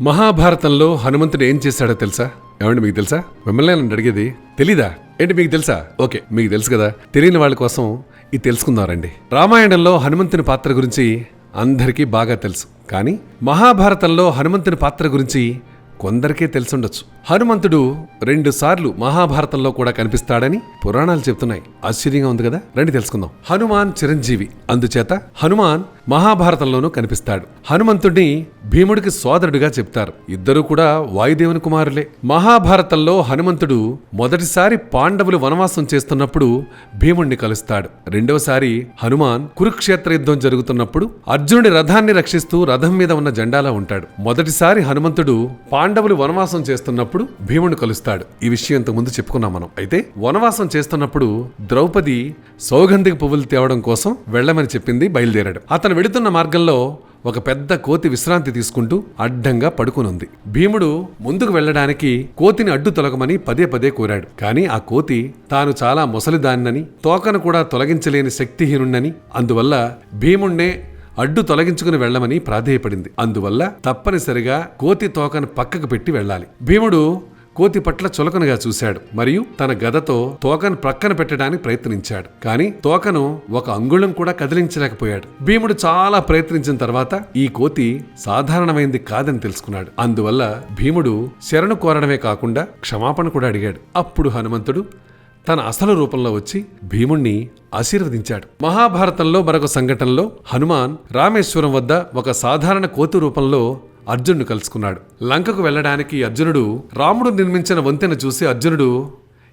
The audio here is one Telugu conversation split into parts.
మహాభారతంలో హనుమంతుడు ఏం చేశాడో తెలుసా? ఏమండి మీకు తెలుసా? మిమ్మల్ని నన్ను అడిగేది తెలీదా? ఏంటి మీకు తెలుసా? ఓకే మీకు తెలుసు కదా. తెలియని వాళ్ళ కోసం ఇది తెలుసుకుందారండి రామాయణంలో హనుమంతుని పాత్ర గురించి అందరికీ బాగా తెలుసు. కానీ మహాభారతంలో హనుమంతుని పాత్ర గురించి కొందరికే తెలుసుండొచ్చు. హనుమంతుడు రెండు సార్లు మహాభారతంలో కూడా కనిపిస్తాడని పురాణాలు చెప్తున్నాయి. ఆశ్చర్యంగా ఉంది కదా? రండి తెలుసుకుందాం. హనుమాన్ చిరంజీవి. అందుచేత హనుమాన్ మహాభారతంలోనూ కనిపిస్తాడు. హనుమంతుడిని భీముడికి సోదరుడిగా చెప్తారు. ఇద్దరూ కూడా వాయుదేవుని కుమారులే. మహాభారతంలో హనుమంతుడు మొదటిసారి పాండవులు వనవాసం చేస్తున్నప్పుడు భీముణ్ణి కలుస్తాడు. రెండవసారి హనుమాన్ కురుక్షేత్ర యుద్ధం జరుగుతున్నప్పుడు అర్జునుడి రథాన్ని రక్షిస్తూ రథం మీద ఉన్న జెండాలా ఉంటాడు. మొదటిసారి హనుమంతుడు పాండవులు వనవాసం చేస్తున్నప్పుడు భీముడిని కలుస్తాడు. ఈ విషయం ఇంతకు ముందు చెప్పుకున్నాం మనం. అయితే వనవాసం చేస్తున్నప్పుడు ద్రౌపది సౌగంధిక పువ్వులు తేవడం కోసం వెళ్ళమని చెప్పింది బయలుదేరాడు. అతను వెడుతున్న మార్గంలో ఒక పెద్ద కోతి విశ్రాంతి తీసుకుంటూ అడ్డంగా పడుకునుంది. భీముడు ముందుకు వెళ్ళడానికి కోతిని అడ్డు తొలగమని పదే పదే కోరాడు. కానీ ఆ కోతి తాను చాలా ముసలిదాన్నని తోకను కూడా తొలగించలేని శక్తిహీనుణ్ణని అందువల్ల భీముణ్ణే అడ్డు తొలగించుకుని వెళ్ళమని ప్రాధేయపడింది. అందువల్ల తప్పనిసరిగా కోతి తోకను పక్కకు పెట్టి వెళ్ళాలి. భీముడు కోతి పట్ల చులకనగా చూశాడు. మరియు తన గదతో తోకను ప్రక్కన పెట్టడానికి ప్రయత్నించాడు. కానీ తోకను ఒక అంగుళం కూడా కదిలించలేకపోయాడు. భీముడు చాలా ప్రయత్నించిన తర్వాత ఈ కోతి సాధారణమైంది కాదని తెలుసుకున్నాడు. అందువల్ల భీముడు శరణు కోరడమే కాకుండా క్షమాపణ కూడా అడిగాడు. అప్పుడు హనుమంతుడు తన అసలు రూపంలో వచ్చి భీముణ్ణి ఆశీర్వదించాడు. మహాభారతంలో మరొక సంఘటనలో హనుమాన్ రామేశ్వరం వద్ద ఒక సాధారణ కోతు రూపంలో అర్జునుడు కలుసుకున్నాడు. లంకకు వెళ్ళడానికి అర్జునుడు రాముడు నిర్మించిన వంతెన చూసి అర్జునుడు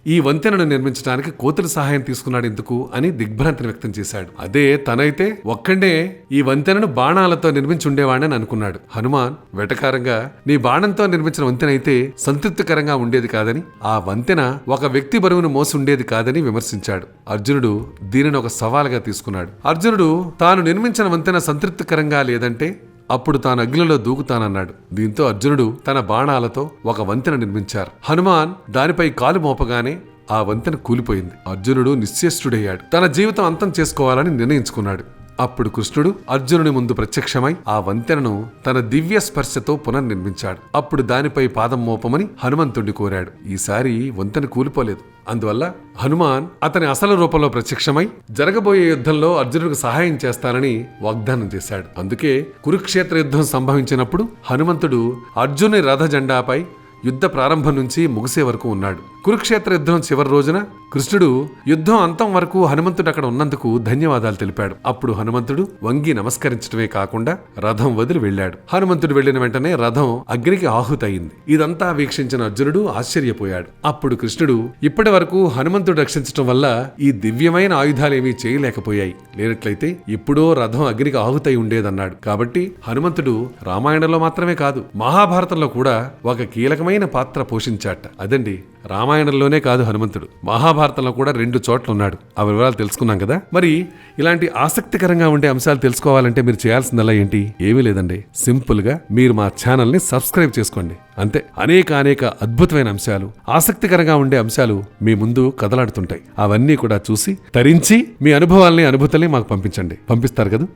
ఈ వంతెనను నిర్మించడానికి కోతుల సహాయం తీసుకున్నాడు ఎందుకు అని దిగ్భ్రాంతిని వ్యక్తం చేశాడు. అదే తనైతే ఒక్కడే ఈ వంతెనను బాణాలతో నిర్మించి ఉండేవాడని అనుకున్నాడు. హనుమాన్ వెటకారంగా నీ బాణంతో నిర్మించిన వంతెన అయితే సంతృప్తికరంగా ఉండేది కాదని ఆ వంతెన ఒక వ్యక్తి బరువును మోసి ఉండేది కాదని విమర్శించాడు. అర్జునుడు దీనిని ఒక సవాలుగా తీసుకున్నాడు. అర్జునుడు తాను నిర్మించిన వంతెన సంతృప్తికరంగా లేదంటే అప్పుడు తాను అగ్నిలో దూకుతానన్నాడు. దీంతో అర్జునుడు తన బాణాలతో ఒక వంతెన నిర్మించారు. హనుమాన్ దానిపై కాలు మోపగానే ఆ వంతెన కూలిపోయింది. అర్జునుడు నిశ్చేష్టుడయ్యాడు. తన జీవితం అంతం చేసుకోవాలని నిర్ణయించుకున్నాడు. అప్పుడు కృష్ణుడు అర్జునుని ముందు ప్రత్యక్షమై ఆ వంతెనను తన దివ్య స్పర్శతో పునర్నిర్మించాడు. అప్పుడు దానిపై పాదం మోపమని హనుమంతుణ్ణి కోరాడు. ఈసారి వంతెన కూలిపోలేదు. అందువల్ల హనుమాన్ అతని అసలు రూపంలో ప్రత్యక్షమై జరగబోయే యుద్ధంలో అర్జునుడికి సహాయం చేస్తానని వాగ్దానం చేశాడు. అందుకే కురుక్షేత్ర యుద్ధం సంభవించినప్పుడు హనుమంతుడు అర్జుని రథ జెండాపై యుద్ధ ప్రారంభం నుంచి ముగిసే వరకు ఉన్నాడు. కురుక్షేత్ర యుద్ధం చివరి రోజున కృష్ణుడు యుద్ధం అంతం వరకు హనుమంతుడు అక్కడ ఉన్నందుకు ధన్యవాదాలు తెలిపాడు. అప్పుడు హనుమంతుడు వంగి నమస్కరించడమే కాకుండా రథం వదిలి వెళ్ళాడు. హనుమంతుడు వెళ్ళిన వెంటనే రథం అగ్నికి ఆహుతయింది. ఇదంతా వీక్షించిన అర్జునుడు ఆశ్చర్యపోయాడు. అప్పుడు కృష్ణుడు ఇప్పటి వరకు హనుమంతుడు రక్షించడం వల్ల ఈ దివ్యమైన ఆయుధాలేమీ చేయలేకపోయాయి. లేనట్లయితే ఎప్పుడో రథం అగ్నికి ఆహుతై ఉండేదన్నాడు. కాబట్టి హనుమంతుడు రామాయణంలో మాత్రమే కాదు మహాభారతంలో కూడా ఒక కీలకమైన పాత్ర పోషించాట. అదండి రామాయణంలోనే కాదు హనుమంతుడు. మహాభారతంలో కూడా రెండు చోట్ల ఉన్నాడు ఆ వివరాలు తెలుసుకున్నాం కదా? మరి ఇలాంటి ఆసక్తికరంగా ఉండే అంశాలు తెలుసుకోవాలంటే మీరు చేయాల్సిందల్లా ఏంటి? ఏమీ లేదండి. సింపుల్గా మీరు మా ఛానల్ని సబ్స్క్రైబ్ చేసుకోండి. అంతే. అనేక అనేక అద్భుతమైన అంశాలు ఆసక్తికరంగా ఉండే అంశాలు మీ ముందు కదలాడుతుంటాయి. అవన్నీ కూడా చూసి తరించి మీ అనుభవాల్ని అనుభూతుల్ని మాకు పంపించండి. పంపిస్తారు కదా?